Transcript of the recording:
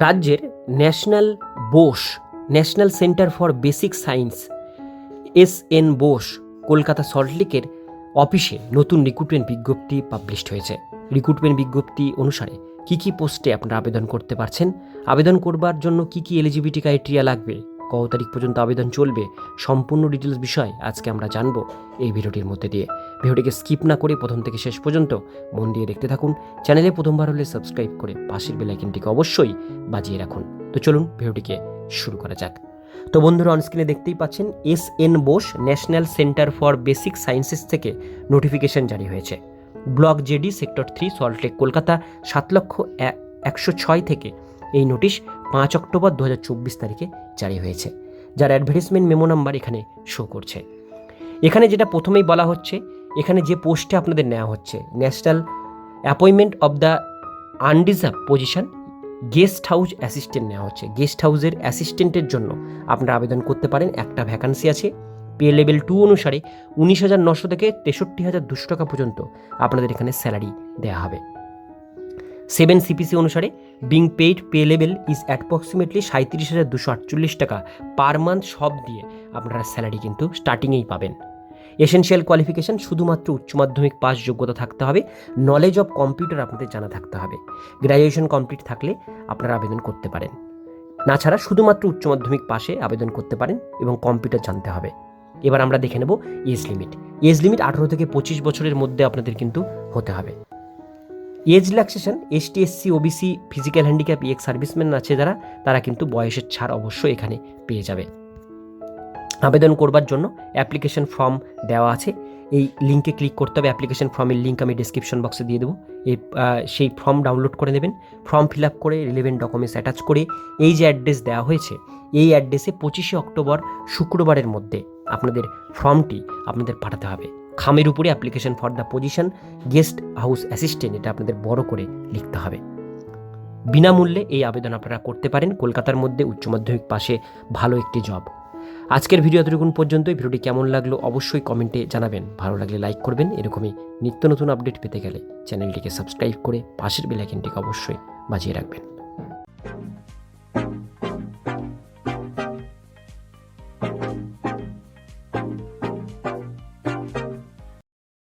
রাজ্যের national Bose, national centre for basic science, S N Bose, Kolkata সল্টলেকের অফিসে নতুন রিক্রুটমেন্ট বিজ্ঞপ্তি পাবলিশড হয়েছে। রিক্রুটমেন্ট বিজ্ঞপ্তি অনুসারে কি কি পোস্টে আপনারা আবেদন করতে পারছেন? আবেদন করবার জন্য কি কি এলিজিবিলিটি ক্রাইটেরিয়া লাগবে? কত তারিখ পর্যন্ত আবেদন চলবে, সম্পূর্ণ ডিটেলস বিষয় আজকে আমরা জানব এই ভিডিওটির মধ্যে দিয়ে। ভিডিওটিকে স্কিপ না করে প্রথম থেকে শেষ পর্যন্ত মন দিয়ে দেখতে থাকুন। চ্যানেলে প্রথমবার হলে সাবস্ক্রাইব করে পাশের বেলাইকনটিকে অবশ্যই বাজিয়ে রাখুন। তো চলুন ভিডিওটিকে শুরু করা যাক। তো বন্ধুরা অনস্ক্রিনে দেখতেই পাচ্ছেন S N Bose national centre for basic sciences থেকে নোটিফিকেশন জারি হয়েছে। Block JD sector three Salt Lake, Kolkata, সাত লক্ষ একশো ছয় থেকে এই নোটিশ পাঁচ অক্টোবর দু হাজার চব্বিশ তারিখে জারি হয়েছে, যার অ্যাডভার্টিসমেন্ট মেমো নাম্বার এখানে শো করছে। এখানে যেটা প্রথমেই বলা হচ্ছে, এখানে যে পোস্টে আপনাদের নেওয়া হচ্ছে national appointment of the unreserved position guest house assistant নেওয়া হচ্ছে। গেস্ট হাউসের অ্যাসিস্ট্যান্টের জন্য আপনারা আবেদন করতে পারেন, একটা ভ্যাকান্সি আছে। পে লেভেল টু অনুসারে উনিশ হাজার নশো থেকে তেষট্টি হাজার দুশো টাকা পর্যন্ত আপনাদের এখানে স্যালারি দেওয়া হবে। সেভেন সিপিসি অনুসারে being paid pay level is approximately সাঁত্রিশ হাজার দুশো আটচল্লিশ টাকা পার মান্থ সব দিয়ে আপনারা স্যালারি কিন্তু স্টার্টিংয়েই পাবেন। এসেনশিয়াল কোয়ালিফিকেশন শুধুমাত্র উচ্চ মাধ্যমিক পাস যোগ্যতা থাকতে হবে নলেজ অব কম্পিউটার আপনাদের জানা থাকতে হবে। গ্র্যাজুয়েশন কমপ্লিট থাকলে আপনারা আবেদন করতে পারেন। না ছাড়া শুধুমাত্র উচ্চ মাধ্যমিক পাশে আবেদন করতে পারেন এবং কম্পিউটার জানতে হবে। এবার আমরা দেখে নেব এজ লিমিট এজ লিমিট আঠারো থেকে পঁচিশ বছরের মধ্যে আপনাদের কিন্তু হতে হবে। Age relaxation ST SC OBC physical handicap ex serviceman আছে যারা, তারা কিন্তু বয়সের ছাড় অবশ্যই এখানে পেয়ে যাবে। আবেদন করবার জন্য অ্যাপ্লিকেশন ফর্ম দেওয়া আছে। এই লিঙ্কে ক্লিক করতে হবে। অ্যাপ্লিকেশন ফর্মের লিঙ্ক আমি ডিসক্রিপশন বক্সে দিয়ে দেবো। এই সেই ফর্ম ডাউনলোড করে নেবেন। ফর্ম ফিল আপ করে রিলেভেন্ট ডকুমেন্টস অ্যাটাচ করে এই যে অ্যাড্রেস দেওয়া হয়েছে, এই অ্যাড্রেসে পঁচিশে অক্টোবর শুক্রবারের মধ্যে আপনাদের ফর্মটি আপনাদের পাঠাতে হবে। খামের উপরে application for the position guest house assistant এটা আপনাদের বড় করে লিখতে হবে। বিনামূল্যে এই আবেদন আপনারা করতে পারেন, কলকাতার মধ্যে উচ্চ মাধ্যমিক পাশে ভালো একটি জব আজকের ভিডিও এতটুকুন পর্যন্তই, ভিডিওটি কেমন লাগল অবশ্যই কমেন্টে জানাবেন। ভালো লাগলে লাইক করবেন, এরকমই নিত্য নতুন আপডেট পেতে গেলে চ্যানেলটিকে সাবস্ক্রাইব করে পাশের বেলাইকেনটিকে অবশ্যই বাজিয়ে রাখবেন।